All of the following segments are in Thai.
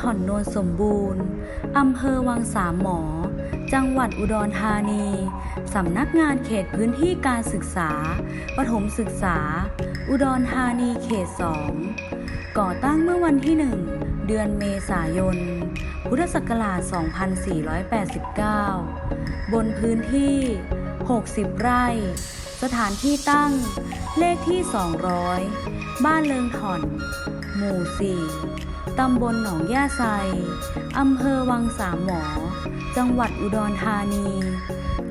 ถ่อนโนนสมบูรณ์ อำเภอวังสามหมอ จังหวัดอุดรธานี สำนักงานเขตพื้นที่การศึกษา ประถมศึกษา อุดรธานีเขต2ก่อตั้งเมื่อวันที่1เดือนเมษายน พุทธศักราช 2489 บนพื้นที่ 60 ไร่ สถานที่ตั้ง เลขที่ 200 บ้านเลิงถ่อน หมู่ 4 ตำบลหนองย่าไซอำเภอวังสามหมอ จังหวัดอุดรธานี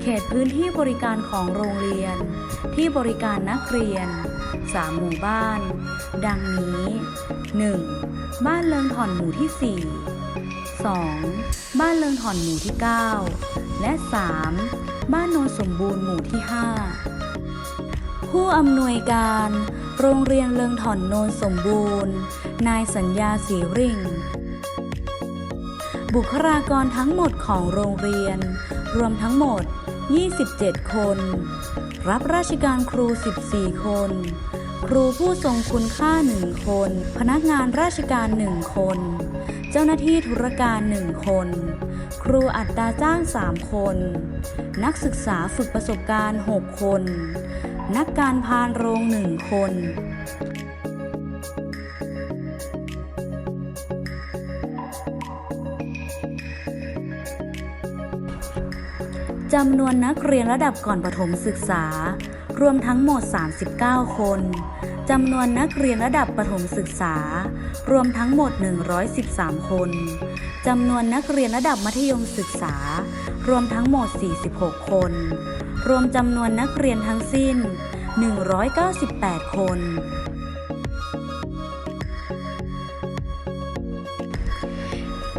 เขตพื้นที่บริการของโรงเรียน ที่บริการนักเรียน 3 หมู่บ้าน ดังนี้ 1. บ้านเลิงถ่อนหมู่ที่ 4 2. บ้านเลิงถ่อนหมู่ที่ 9 และ 3. บ้านโนนสมบูรณ์หมู่ที่ 5 ผู้อำนวยการ โรงเรียนเลิงถ่อนโนนสมบูรณ์ นายสัญญาสีริ่ง บุคลากรทั้งหมดของโรงเรียน รวมทั้งหมด 27 คน รับราชการครู 14 คน ครูผู้ทรงคุณค่า 1 คน พนักงานราชการ 1 คน เจ้าหน้าที่ธุรการ 1 คน ครูอัตราจ้าง 3 คน นักศึกษาฝึกประสบการณ์ 6 คน นักการพานโรง1คน จำนวนนักเรียนระดับก่อนประถมศึกษา รวมทั้งหมด 39 คน จำนวนนักเรียนระดับประถมศึกษา รวมทั้งหมด 113 คน จำนวนนักเรียนระดับมัธยมศึกษา รวมทั้งหมด 46 คน รวมจำนวนนักเรียนทั้งสิ้น 198 คน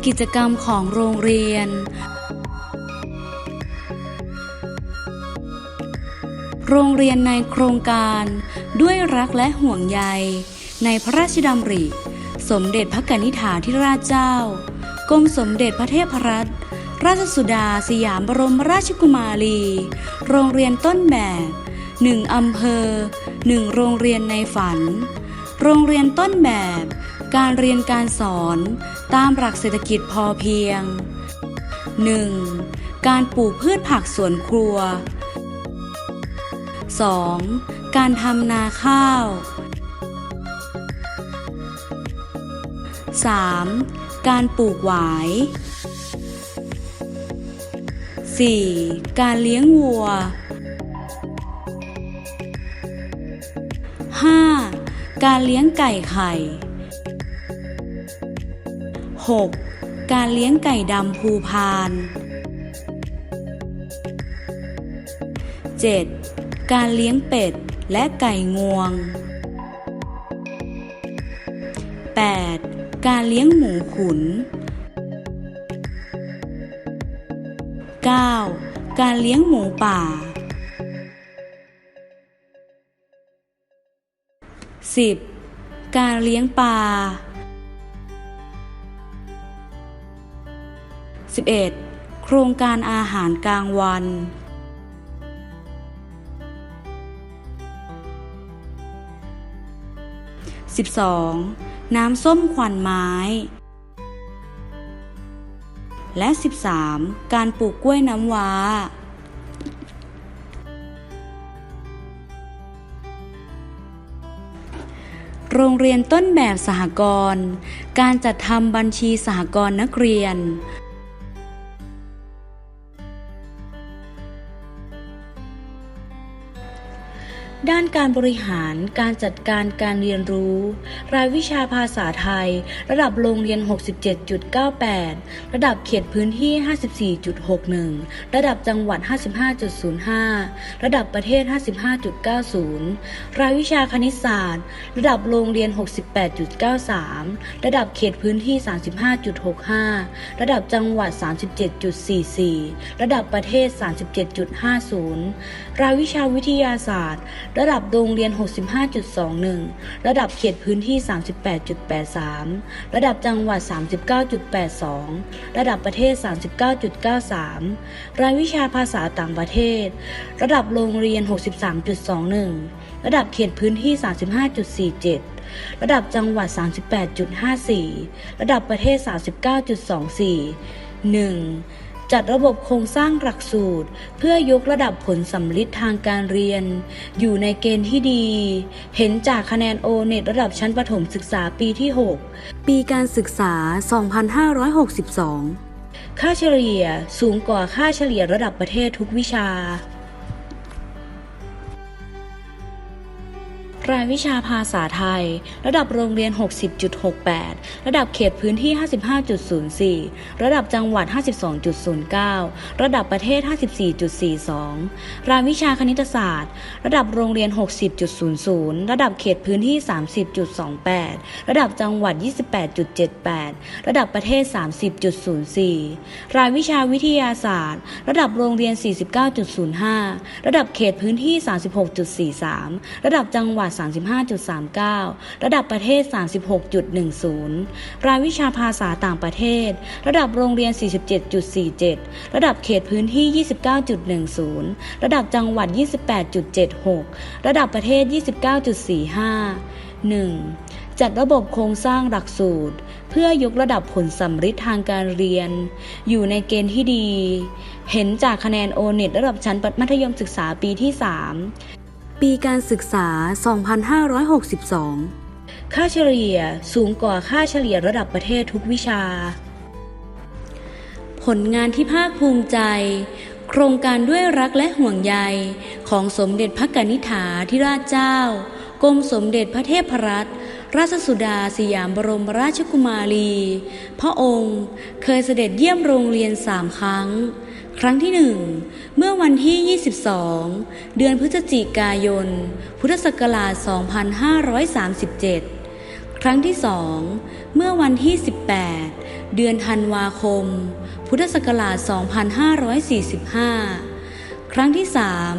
กิจกรรมของโรงเรียน โรงเรียนในโครงการด้วยรักและห่วงใย ในพระราชดำริ สมเด็จพระกนิษฐาธิราชเจ้า กรมสมเด็จพระเทพรัตน ราชสุดาสยามบรมราชกุมารี โรงเรียนต้นแบบหนึ่งอำเภอหนึ่งโรงเรียนในฝัน โรงเรียนต้นแบบ การเรียนการสอนตามหลักเศรษฐกิจพอเพียง 1. การปลูกพืชผักสวนครัว 2. การทำนาข้าว 3. การปลูกหวาย 4. การเลี้ยงวัว 5. การเลี้ยงไก่ไข่ 6. การเลี้ยงไก่ดำภูพาน 7. การเลี้ยงเป็ดและไก่งวง 8. การเลี้ยงหมูขุน 9. การเลี้ยงหมูป่า 10. การเลี้ยงปลา 11. โครงการอาหารกลางวัน 12. น้ำส้มควันไม้ และ 13. การปลูกกล้วยน้ำว้า โรงเรียนต้นแบบสหกรณ์ การจัดทำบัญชีสหกรณ์นักเรียน ด้านการบริหารการจัดการการเรียนรู้ รายวิชาภาษาไทย ระดับโรงเรียน 67.98 ระดับเขตพื้นที่ 54.61 ระดับจังหวัด 55.05 ระดับประเทศ 55.90 รายวิชาคณิตศาสตร์ ระดับโรงเรียน 68.93 ระดับเขตพื้นที่ 35.65 ระดับจังหวัด 37.44 ระดับประเทศ 37.50 รายวิชาวิทยาศาสตร์ระดับโรงเรียน 65.21 ระดับเขตพื้นที่ 38.83 ระดับจังหวัด 39.82 ระดับประเทศ 39.93 รายวิชาภาษาต่างประเทศ ระดับโรงเรียน 63.21 ระดับเขตพื้นที่ 35.47ระดับจังหวัด 38.54 ระดับประเทศ 39.24 1. จัดระบบโครงสร้างหลักสูตร เพื่อยกระดับผลสำลิดทางการเรียน อยู่ในเกณฑ์ที่ดี เห็นจากคะแนนโอเน็ตระดับชั้นประถมศึกษาปีที่ 6 ปีการศึกษา 2562 ค่าเฉลี่ยสูงกว่าค่าเฉลี่ยระดับประเทศทุกวิชา รายวิชาภาษาไทย ระดับโรงเรียน 60.68 ระดับเขตพื้นที่ 55.04 ระดับจังหวัด 52.09 ระดับประเทศ 54.42 รายวิชาคณิตศาสตร์ ระดับโรงเรียน 60.00 ระดับเขตพื้นที่ 30.28 ระดับจังหวัด 28.78 ระดับประเทศ 30.04 รายวิชาวิทยาศาสตร์ ระดับโรงเรียน 49.05 ระดับเขตพื้นที่ 36.43 ระดับจังหวัด35.39 ระดับประเทศ 36.10 รายวิชาภาษาต่างประเทศ ระดับโรงเรียน 47.47 ระดับเขตพื้นที่ 29.10 ระดับจังหวัด 28.76 ระดับประเทศ 29.45 1. จัดระบบโครงสร้างหลักสูตร เพื่อยกระดับผลสัมฤทธิ์ทางการเรียน อยู่ในเกณฑ์ที่ดี เห็นจากคะแนนโอเน็ตระดับชั้นมัธยมศึกษาปีที่ 3 ปีการศึกษา 2562 ค่าเฉลี่ยสูงกว่าค่าเฉลี่ยระดับประเทศทุกวิชา ผลงานที่ภาคภูมิใจ โครงการด้วยรักและห่วงใย ของสมเด็จพระกนิษฐาธิราชเจ้ากรมสมเด็จพระเทพรัตนราชสุดาสยามบรมราชกุมารี พระองค์เคยเสด็จเยี่ยมโรงเรียนสามครั้ง ครั้งที่หนึ่งเมื่อวันที่ 22 เดือนพฤศจิกายน พุทธศักราช 2537 ครั้งที่สองเมื่อวันที่ 18 เดือนธันวาคม พุทธศักราช 2545 ครั้งที่สาม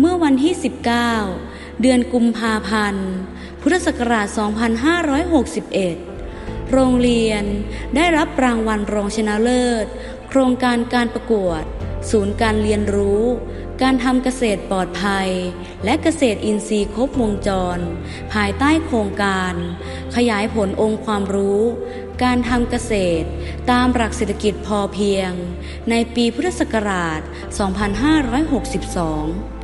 เมื่อวันที่ 19 เดือนกุมภาพันธ์ พุทธศักราช 2561 โรงเรียนได้รับรางวัลรองชนะเลิศ โครงการการประกวด ศูนย์การเรียนรู้ การทำเกษตรปลอดภัย และเกษตรอินทรีย์ครบวงจร ภายใต้โครงการ ขยายผลองค์ความรู้ การทำเกษตร ตามหลักเศรษฐกิจพอเพียง ในปีพุทธศักราช 2562